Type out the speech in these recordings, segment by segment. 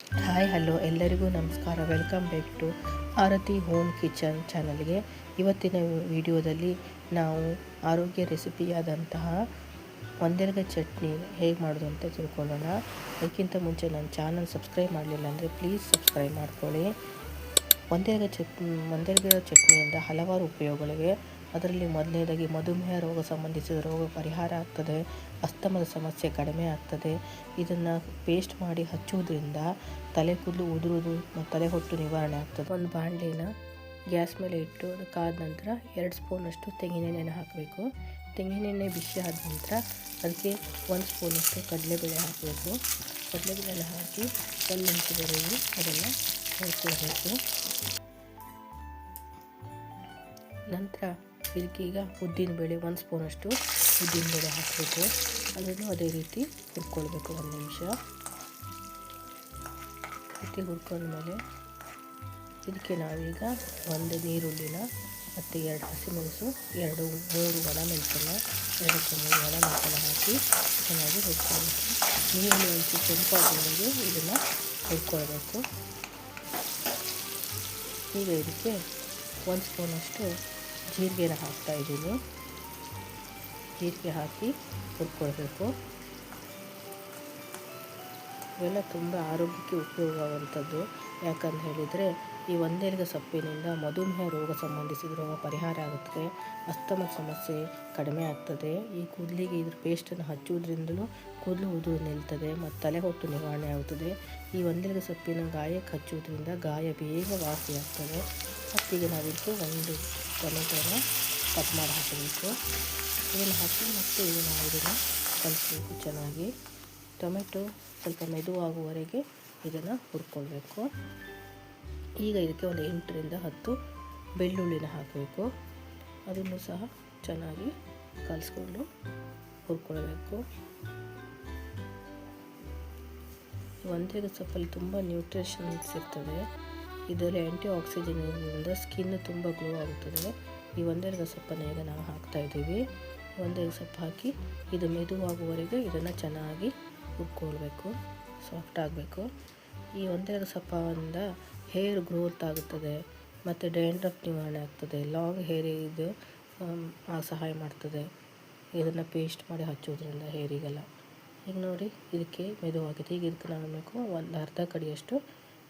Hi hello ಎಲ್ಲರಿಗೂ ನಮಸ್ಕಾರ. Welcome back to Aarti home kitchen ಚಾನಲ್ಗೆ ಇವತ್ತಿನ ವಿಡಿಯೋದಲ್ಲಿ ನಾವು ಆರೋಗ್ಯ ರೆಸಿಪಿಯಾದಂತಹ ಒಂದೆರಗ ಚಟ್ನಿ ಹೇಗೆ ಮಾಡೋದು ಅಂತ ತಿಳ್ಕೊಳ್ಳೋಣ. ಅದಕ್ಕಿಂತ ಮುಂಚೆ ನನ್ನ ಚಾನಲ್ ಸಬ್ಸ್ಕ್ರೈಬ್ ಮಾಡಲಿಲ್ಲ ಅಂದರೆ ಪ್ಲೀಸ್ ಸಬ್ಸ್ಕ್ರೈಬ್ ಮಾಡ್ಕೊಳ್ಳಿ. ಒಂದೆರಗ ಚಟ್ನಿ ಒಂದೆರಗ ಚಟ್ನಿಯಿಂದ ಹಲವಾರು ಉಪಯೋಗಗಳಿವೆ ಅದರಲ್ಲಿ ಮೊದಲನೇದಾಗಿ ಮಧುಮೇಹ ರೋಗ ಸಂಬಂಧಿಸಿದ ರೋಗ ಪರಿಹಾರ ಆಗ್ತದೆ, ಅಸ್ತಮದ ಸಮಸ್ಯೆ ಕಡಿಮೆ ಆಗ್ತದೆ. ಇದನ್ನು ಪೇಸ್ಟ್ ಮಾಡಿ ಹಚ್ಚುವುದರಿಂದ ತಲೆ ಕೂದಲು ಉದುರುವುದು ತಲೆ ಹೊಟ್ಟು ನಿವಾರಣೆ ಆಗ್ತದೆ. ಒಂದು ಬಾಣಲಿನ ಗ್ಯಾಸ್ ಮೇಲೆ ಇಟ್ಟು ಅದು ಕಾದ ನಂತರ ಎರಡು ಸ್ಪೂನಷ್ಟು ತೆಂಗಿನೆಣ್ಣೆನ ಹಾಕಬೇಕು. ತೆಂಗಿನೆಣ್ಣೆ ಬಿಸಿ ಆದ ನಂತರ ಅದಕ್ಕೆ ಒಂದು ಸ್ಪೂನಷ್ಟು ಕಡಲೆಬೇಳೆ ಹಾಕಬೇಕು. ಕಡಲೆಬೇಳೆ ಹಾಕಿ ಒಂದು ನಿಮಿಷದವರೆಗೆ ಅದನ್ನು ಹಾಕಬೇಕು ನಂತರ ಇದಕ್ಕೆ ಈಗ ಉದ್ದಿನಬೇಳೆ ಒಂದು ಸ್ಪೂನಷ್ಟು ಉದ್ದಿನಬೇಳೆ ಹಾಕಬೇಕು. ಅದನ್ನು ಅದೇ ರೀತಿ ಹುರ್ಕೊಳ್ಬೇಕು ಒಂದು ನಿಮಿಷ. ರೀತಿ ಹುರ್ಕೊಂಡ್ಮೇಲೆ ಇದಕ್ಕೆ ನಾವೀಗ ಒಂದು ನೀರುಳ್ಳಿನ ಮತ್ತು ಎರಡು ಹಸಿಮೆಣಸು, ಎರಡು ಮೂರು ಒಣ ಮೆಣಸನ್ನು ಎರಡಕ್ಕೆ ಮೂರು ಒಣ ಮೆಣಸನ್ನು ಹಾಕಿ ಚೆನ್ನಾಗಿ ಹುರ್ಕೊಳ್ಬೇಕು. ನೀರುಳ್ಳಿ ಒಂಚೂರು ಕೆಂಪಾಗಿರೋದು ಇದನ್ನು ಹುರ್ಕೊಳ್ಬೇಕು. ಈಗ ಇದಕ್ಕೆ ಒಂದು ಸ್ಪೂನಷ್ಟು ಜೀರಿಗೆನ ಹಾಕ್ತಾ ಇದ್ದೀನಿ. ಜೀರಿಗೆ ಹಾಕಿ ಹುರ್ಕೊಳ್ಬೇಕು. ಇವೆಲ್ಲ ತುಂಬ ಆರೋಗ್ಯಕ್ಕೆ ಉಪಯೋಗವಾಗುವಂಥದ್ದು ಯಾಕಂತ ಹೇಳಿದರೆ ಈ ಒಂದೇಲಿಗೆ ಸೊಪ್ಪಿನಿಂದ ಮಧುಮೇಹ ರೋಗ ಸಂಬಂಧಿಸಿದ ರೋಗ ಪರಿಹಾರ ಆಗುತ್ತದೆ ಅಸ್ತಮ ಸಮಸ್ಯೆ ಕಡಿಮೆ ಆಗ್ತದೆ. ಈ ಕೂದಲಿಗೆ ಇದ್ರ ಪೇಸ್ಟನ್ನು ಹಚ್ಚುವುದರಿಂದಲೂ ಕೂದಲು ಉದುರು ನಿಲ್ತದೆ ಮತ್ತು ತಲೆ ಹೊಟ್ಟು ನಿವಾರಣೆ ಆಗುತ್ತದೆ. ಈ ಒಂದೆಲಗ ಸೊಪ್ಪಿನ ಗಾಯಕ್ಕೆ ಹಚ್ಚುವುದರಿಂದ ಗಾಯ ಬೇಗ ವಾಸಿ ಆಗ್ತದೆ ಮತ್ತೀಗ ನಾವಿಟ್ಟು ಒಂದು ಟೊಮೆಟೊನ ಕಟ್ ಮಾಡಿ ಹಾಕಬೇಕು. ಇದನ್ನು ಹಾಕಿ ಮತ್ತೆ ಇದು ನಾವು ಇದನ್ನು ಕಲಿಸಬೇಕು ಚೆನ್ನಾಗಿ. ಟೊಮೆಟೊ ಸ್ವಲ್ಪ ಮೆದುವಾಗುವವರೆಗೆ ಇದನ್ನು ಹುರ್ಕೊಳ್ಬೇಕು. ಈಗ ಇದಕ್ಕೆ ಒಂದು ಎಂಟರಿಂದ ಹತ್ತು ಬೆಳ್ಳುಳ್ಳಿನ ಹಾಕಬೇಕು. ಅದನ್ನು ಸಹ ಚೆನ್ನಾಗಿ ಕಲಿಸ್ಕೊಂಡು ಹುರ್ಕೊಳ್ಬೇಕು. ಒಂದೇ ಸೊಪ್ಪಲ್ಲಿ ತುಂಬ ನ್ಯೂಟ್ರಿಷನ್ಸ್ ಇರ್ತದೆ. ಇದರಲ್ಲಿ ಆ್ಯಂಟಿ ಆಕ್ಸಿಜನ್ನಿಂದ ಸ್ಕಿನ್ ತುಂಬ ಗ್ಲೋ ಆಗುತ್ತದೆ. ಈ ಒಂದೆರಡು ಸೊಪ್ಪನ್ನು ಈಗ ನಾವು ಹಾಕ್ತಾ ಇದ್ದೀವಿ. ಒಂದೆರಡು ಸೊಪ್ಪು ಹಾಕಿ ಇದು ಮೆದುವಾಗುವವರೆಗೆ ಇದನ್ನು ಚೆನ್ನಾಗಿ ಉಕ್ಕೊಳ್ಬೇಕು ಸಾಫ್ಟ್ ಆಗಬೇಕು. ಈ ಒಂದೆರಡು ಸೊಪ್ಪಿಂದ ಹೇರ್ ಗ್ರೋತ್ ಆಗುತ್ತದೆ ಮತ್ತು ಡ್ಯಾಂಡ್ರಫ್ ನಿವಾರಣೆ ಆಗ್ತದೆ. ಲಾಂಗ್ ಹೇರ್ ಇದು ಸಹಾಯ ಮಾಡ್ತದೆ. ಇದನ್ನು ಪೇಸ್ಟ್ ಮಾಡಿ ಹಚ್ಚೋದ್ರಿಂದ ಹೇರಿಗೆಲ್ಲ ಈಗ ನೋಡಿ, ಇದಕ್ಕೆ ಮೆದುವಾಗಿದೆ. ಈಗ ಇದಕ್ಕೆ ನಾನು ಬೇಕು ಒಂದು ಅರ್ಧ ಕಡಿಯಷ್ಟು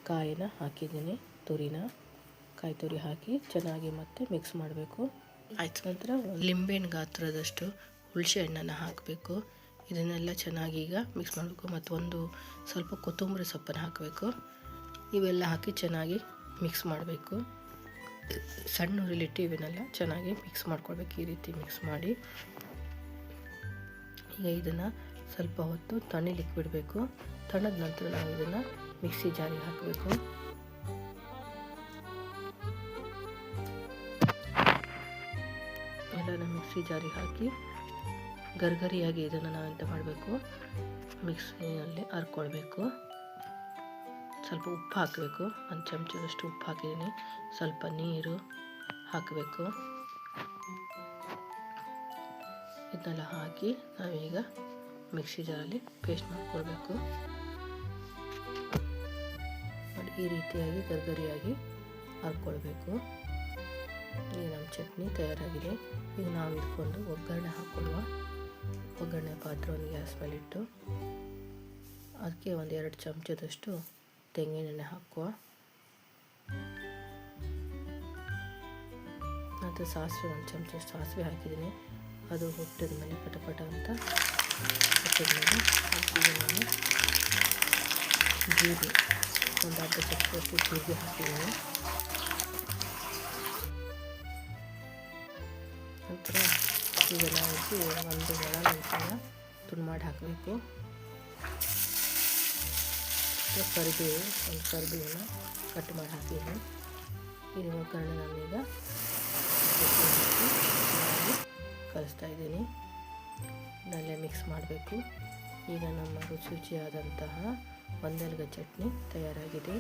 ಕಾಯಿನ ಹಾಕಿದ್ದೀನಿ ತುರಿನ ಕಾಯಿ ತುರಿ ಹಾಕಿ ಚೆನ್ನಾಗಿ ಮತ್ತೆ ಮಿಕ್ಸ್ ಮಾಡಬೇಕು. ಆಯ್ತು. ನಂತರ ಲಿಂಬೆಹಣ್ಣು ಗಾತ್ರದಷ್ಟು ಹುಣಸೆ ಹಣ್ಣನ್ನು ಹಾಕಬೇಕು. ಇದನ್ನೆಲ್ಲ ಚೆನ್ನಾಗಿ ಈಗ ಮಿಕ್ಸ್ ಮಾಡಬೇಕು. ಮತ್ತು ಒಂದು ಸ್ವಲ್ಪ ಕೊತ್ತಂಬರಿ ಸೊಪ್ಪನ್ನು ಹಾಕಬೇಕು. ಇವೆಲ್ಲ ಹಾಕಿ ಚೆನ್ನಾಗಿ ಮಿಕ್ಸ್ ಮಾಡಬೇಕು. ಸಣ್ಣ ಉರಿಲಿಟ್ಟು ಇವನ್ನೆಲ್ಲ ಚೆನ್ನಾಗಿ ಮಿಕ್ಸ್ ಮಾಡ್ಕೊಳ್ಬೇಕು. ಈ ರೀತಿ ಮಿಕ್ಸ್ ಮಾಡಿ. ಈಗ ಇದನ್ನು ಸ್ವಲ್ಪ ಹೊತ್ತು ತಣಿಲಿಕ್ಕೆ ಬಿಡಬೇಕು ತಣ್ಣದ ನಂತರ ನಾವು ಇದನ್ನು ಮಿಕ್ಸಿ ಜಾರಿಗೆ ಹಾಕಬೇಕು ಎಲ್ಲನ ಮಿಕ್ಸಿ ಜಾರಿಗೆ ಹಾಕಿ ಗರ್ಗರಿಯಾಗಿ ಇದನ್ನು ನಾವೆಂತ ಮಾಡಬೇಕು ಮಿಕ್ಸಿಯಲ್ಲಿ ಹರ್ಕೊಳ್ಬೇಕು ಸ್ವಲ್ಪ ಉಪ್ಪು ಹಾಕಬೇಕು ಒಂದು ಚಮಚದಷ್ಟು ಉಪ್ಪು ಹಾಕಿದ್ದೀನಿ ಸ್ವಲ್ಪ ನೀರು ಹಾಕಬೇಕು ಇದನ್ನೆಲ್ಲ ಹಾಕಿ ನಾವೀಗ ಮಿಕ್ಸಿ ಜಾರಲ್ಲಿ ಪೇಸ್ಟ್ ಮಾಡ್ಕೊಳ್ಬೇಕು ಈ ರೀತಿಯಾಗಿ ಗರ್ಗರಿಯಾಗಿ ಹಾಕ್ಕೊಳ್ಬೇಕು ಈಗ ನಮ್ಮ ಚಟ್ನಿ ತಯಾರಾಗಿದೆ. ಈಗ ನಾವು ಇಟ್ಕೊಂಡು ಒಗ್ಗರಣೆ ಹಾಕ್ಕೊಳ್ಳುವ. ಒಗ್ಗರಣೆ ಪಾತ್ರವನ್ನು ಗ್ಯಾಸ್ ಮೇಲಿಟ್ಟು ಅದಕ್ಕೆ ಒಂದು ಎರಡು ಚಮಚದಷ್ಟು ತೆಂಗಿನೆಣ್ಣೆ ಹಾಕುವ. ಮತ್ತು ಸಾಸಿವೆ, ಒಂದು ಚಮಚ ಸಾಸಿವೆ ಹಾಕಿದ್ದೀನಿ. ಅದು ಹುಟ್ಟಿದ ಮೇಲೆ ಪಟಪಟ ಅಂತ ಹುಟ್ಟಿದ ಮೇಲೆ ಜೀರಿಗೆ. ಒಂದು ಅರ್ಧ ಚಮಚದಷ್ಟು ಜೀರಿಗೆ ಹಾಕಿದ್ದೀನಿ ನಂತರ ಈಗ ನಾವು ಒಂದು ಒಣಮೆಣಸನ್ನ ತುಂಡು ಮಾಡಿ ಹಾಕಬೇಕು ಕರಿಬೇವು ಒಂದು ಕರಿಬೇವನ್ನ ಕಟ್ ಮಾಡಿ ಹಾಕಿದ್ದೀನಿ ಇದು ಒಗ್ಗರಣೆ ನಾನೀಗ ಕಲಿಸ್ತಾ ಇದ್ದೀನಿ ನಲ್ಲೇ ಮಿಕ್ಸ್ ಮಾಡಬೇಕು ಈಗ ನಮ್ಮ ರುಚಿ ರುಚಿಯಾದಂತಹ ಒಂದೆಲಗ ಚಟ್ನಿ ತಯಾರಾಗಿದೆ.